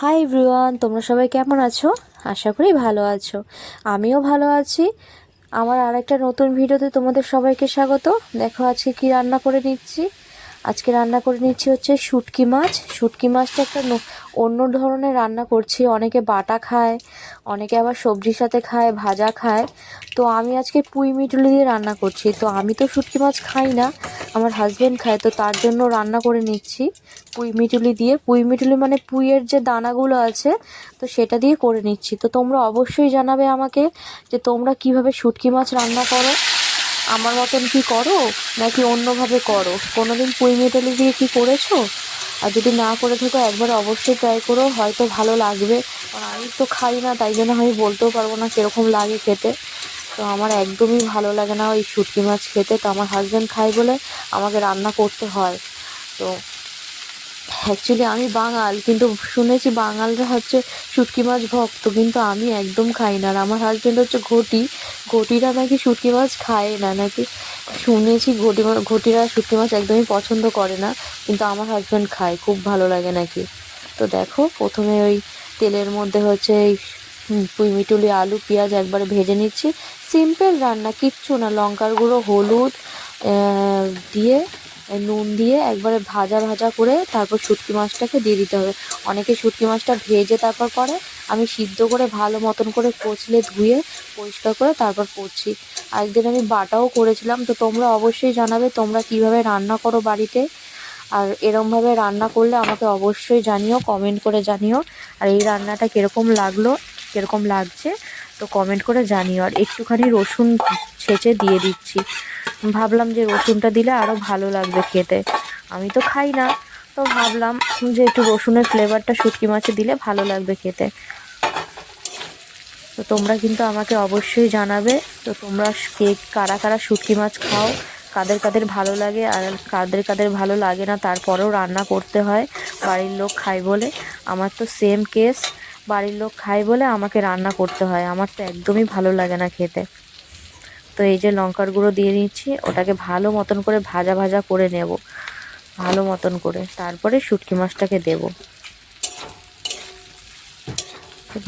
Hi everyone তোমরা সবাই কেমন আছো? আশা করি ভালো আছো। আমিও ভালো আছি। আমার আরেকটা নতুন ভিডিওতে তোমাদের সবাইকে স্বাগত। দেখো আজকে কি রান্না করে নিচ্ছি। আজকে রান্না করে নিচ্ছি হচ্ছে শুটকি মাছ। শুটকি মাছটা একটা অন্য ধরনের রান্না করছি। অনেকে বাটা খায়, অনেকে আবার সবজির সাথে খায়, ভাজা খায়। তো আমি আজকে পুঁই মিটুলি দিয়ে রান্না করছি। তো আমি তো শুটকি মাছ খাই না, আমার হাজব্যান্ড খায়। তো তার জন্য রান্না করে নিচ্ছি পুঁই মিটুলি দিয়ে। পুঁই মিটুলি মানে পুঁইয়ের যে দানাগুলো আছে, তো সেটা দিয়ে করে নিচ্ছি। তো তোমরা অবশ্যই জানাবে আমাকে যে তোমরা কীভাবে শুটকি মাছ রান্না করো। আমার মতন কি করো? নাকি অন্যভাবে করো? কোনোদিন পুঁই মেটালি দিয়ে কি করেছ? আর যদি না করে থাকো, একবার অবশ্যই ট্রাই করো, হয়তো ভালো লাগবে। আমি তো খাই না, তাই জন্য আমি বলতেও পারব না কীরকম লাগে খেতে। তো আমার একদমই ভালো লাগে না ওই শুটকি মাছ খেতে। তো আমার হাজব্যান্ড খায় বলে আমাকে রান্না করতে হয়। তো অ্যাকচুয়ালি আমি বাঙাল কিন্তু শুনেছি বাঙালরা হচ্ছে শুটকি মাছ ভক্ত কিন্তু আমি একদম খাই না। আর আমার হাজব্যান্ড হচ্ছে ঘটি। ঘটিরা নাকি শুটকি মাছ খায় না নাকি? শুনেছি ঘটি ঘটিরা শুটকি মাছ একদমই পছন্দ করে না কিন্তু আমার হাজব্যান্ড খায় খুব ভালো লাগে নাকি? তো দেখো প্রথমে ওই তেলের মধ্যে হচ্ছে এই হুম, পুঁই মিটুলি আলু পেঁয়াজ একবারে ভেজে নিচ্ছি। সিম্পল রান্না কিচ্ছু না লঙ্কার গুঁড়ো হলুদ দিয়ে নুন দিয়ে একবারে ভাজা ভাজা করে তারপর শুটকি মাছটাকে দিয়ে দিতে হবে। অনেকে শুটকি মাছটা ভেজে তারপর করে। আমি সিদ্ধ করে ভালো মতন করে কচলে ধুয়ে পরিষ্কার করে তারপর করছি। একদিন আমি বাটাও করেছিলাম, তো তোমরা অবশ্যই জানাবে তোমরা কীভাবে রান্না করো বাড়িতে। আর এরমভাবে রান্না করলে আমাকে অবশ্যই জানিও, কমেন্ট করে জানিও। আর এই রান্নাটা কীরকম লাগল, কীরকম লাগছে তো কমেন্ট করে জানিও। আর একটুখানি রসুন ছেঁচে দিয়ে দিচ্ছি। ভাবলাম যে রসুনটা দিলে আরও ভালো লাগবে খেতে। আমি তো খাই না। তো ভাবলাম যে একটু রসুনের ফ্লেভারটা শুটকি মাছে দিলে ভালো লাগবে খেতে। তো তোমরা কিন্তু আমাকে অবশ্যই জানাবে। তো তোমরা কে কারা কারা শুটকি মাছ খাও, কাদের কাদের ভালো লাগে আর কাদের কাদের ভালো লাগে না, তারপরেও রান্না করতে হয়। বাড়ির লোক খায় বলে। আমার তো সেম কেস বাড়ির লোক খায় বলে আমাকে রান্না করতে হয়। আমার তো একদমই ভালো লাগে না খেতে। তো এই যে লঙ্কার গুঁড়ো দিয়ে নিচ্ছি, ওটাকে ভালো মতন করে ভাজা ভাজা করে নেব। ভালো মতন করে। তারপরে শুটকি মাছটাকে দেব।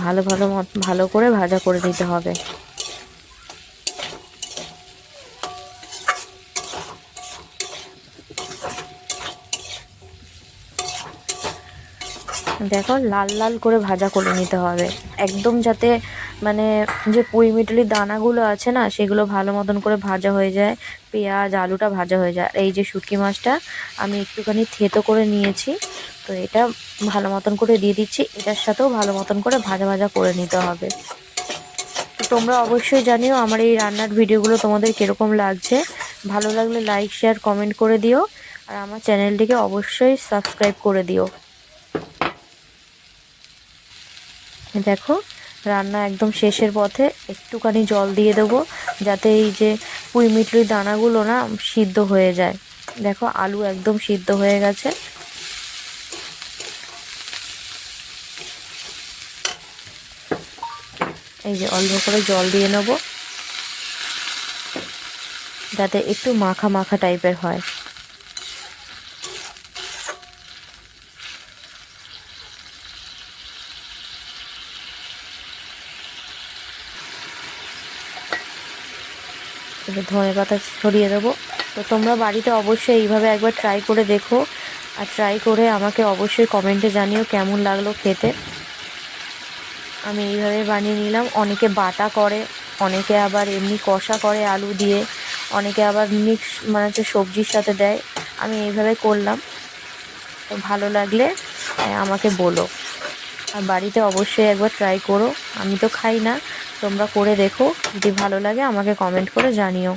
ভালো ভালো ভালো করে ভাজা করে নিতে হবে। দেখো লাল লাল করে ভাজা করে নিতে হবে। একদম যাতে মানে যে পুঁই মিটুলির দানাগুলো আছে না, সেগুলো ভালো মতন করে ভাজা হয়ে যায়, পেঁয়াজ, আলুটা ভাজা হয়ে যায়। এই যে শুটকি মাছটা আমি একটুখানি থেতো করে নিয়েছি, তো এটা ভালো মতন করে দিয়ে দিচ্ছি। এটার সাথেও ভালো মতন করে ভাজা ভাজা করে নিতে হবে। তো তোমরা অবশ্যই জানিও আমার এই রান্নার ভিডিওগুলো তোমাদের কীরকম লাগছে। ভালো লাগলে লাইক শেয়ার কমেন্ট করে দিও। আর আমার চ্যানেলটিকে অবশ্যই সাবস্ক্রাইব করে দিও। দেখো, রান্না একদম শেষের পথে একটুখানি জল দিয়ে দেবো, যাতে এই যে পুঁই মিটলির দানাগুলো না সিদ্ধ হয়ে যায়। দেখো, আলু একদম সিদ্ধ হয়ে গেছে। এই যে অল্প করে জল দিয়ে নেব, যাতে একটু মাখা মাখা টাইপের হয়। একটু ধনে পাতা ছড়িয়ে দেবো। তো তোমরা বাড়িতে অবশ্যই এইভাবে একবার ট্রাই করে দেখো। আর ট্রাই করে আমাকে অবশ্যই কমেন্টে জানিও কেমন লাগল খেতে। আমি এইভাবে বানিয়ে নিলাম। অনেকে বাটা করে, অনেকে আবার এমনি কষা করে আলু দিয়ে, অনেকে আবার মিক্স মানে হচ্ছে সবজির সাথে দেয়। আমি এইভাবে করলাম। তো ভালো লাগলে আমাকে বলো। আর বাড়িতে অবশ্যই একবার ট্রাই করো। আমি তো খাই না। তোমরা করে দেখো, যদি ভালো লাগে আমাকে কমেন্ট করে জানিও।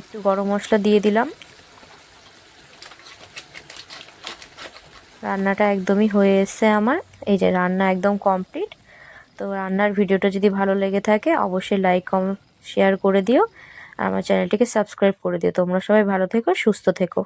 একটু গরম মশলা দিয়ে দিলাম। রান্নাটা একদমই হয়ে এসছে আমার। এই যে রান্না একদম কমপ্লিট তো রান্নার ভিডিওটা যদি ভালো লেগে থাকে, অবশ্যই লাইক কম শেয়ার করে দিও। আর আমার চ্যানেলটিকে সাবস্ক্রাইব করে দিও। তোমরা সবাই ভালো থেকো, সুস্থ থেকো।